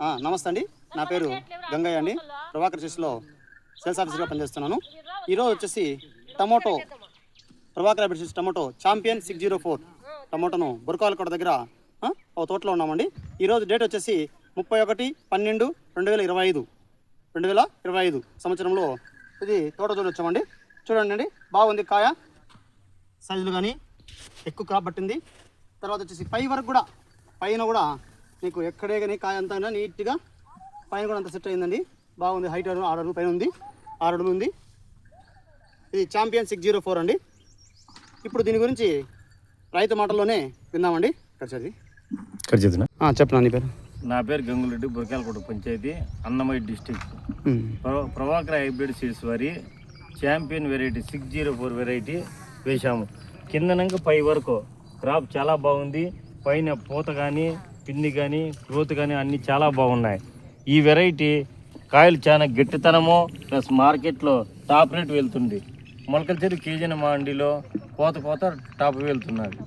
నమస్తే అండి. నా పేరు గంగయ్య అండి. ప్రభాకర్ చేసిలో సేల్స్ ఆఫీసర్గా పనిచేస్తున్నాను. ఈరోజు వచ్చేసి tomato Prabhakar Abhishek tomato champion six zero four టమోటోను Burakalakota దగ్గర ఒక తోటలో ఉన్నామండి. ఈరోజు డేట్ వచ్చేసి ముప్పై ఒకటి పన్నెండు రెండు వేల ఇరవై ఐదు. రెండు వేల ఇరవై ఐదు సంవత్సరంలో ఇది తోట చూడొచ్చామండి చూడండి అండి బాగుంది కాయ. సైజులు కానీ ఎక్కువ క్రాప్ పట్టింది. తర్వాత వచ్చేసి పై వరకు కూడా పైన కూడా మీకు ఎక్కడే కానీ కాయ అంతా నీట్గా పైన కూడా అంత సెట్ అయిందండి. బాగుంది. హైట్ ఆరు పైన ఉంది. ఆరు అడుగులు ఉంది. ఇది ఛాంపియన్ సిక్స్ జీరో ఫోర్ అండి. ఇప్పుడు దీని గురించి రైతు మాటల్లోనే విన్నామండి చేతున్నా చెప్పనా నీ పేరు? నా పేరు Gangulareddy Burakalakota panchayat Annamayya district. Prabhakar hybrid seeds వారి champion variety six zero four variety వేశాము. కిందనంగా పై వరకు. క్రాప్ చాలా బాగుంది. పైన పూత కానీ పిండి కానీ గ్రోత్ కానీ అన్నీ చాలా బాగున్నాయి. ఈ వెరైటీ కాయలు చాలా గట్టితనము ప్లస్ మార్కెట్లో టాప్ రేట్ వెళ్తుంది. మొలకల చెరువు కేజీన మండిలో కోత కోత టాప్ వెళ్తున్నది.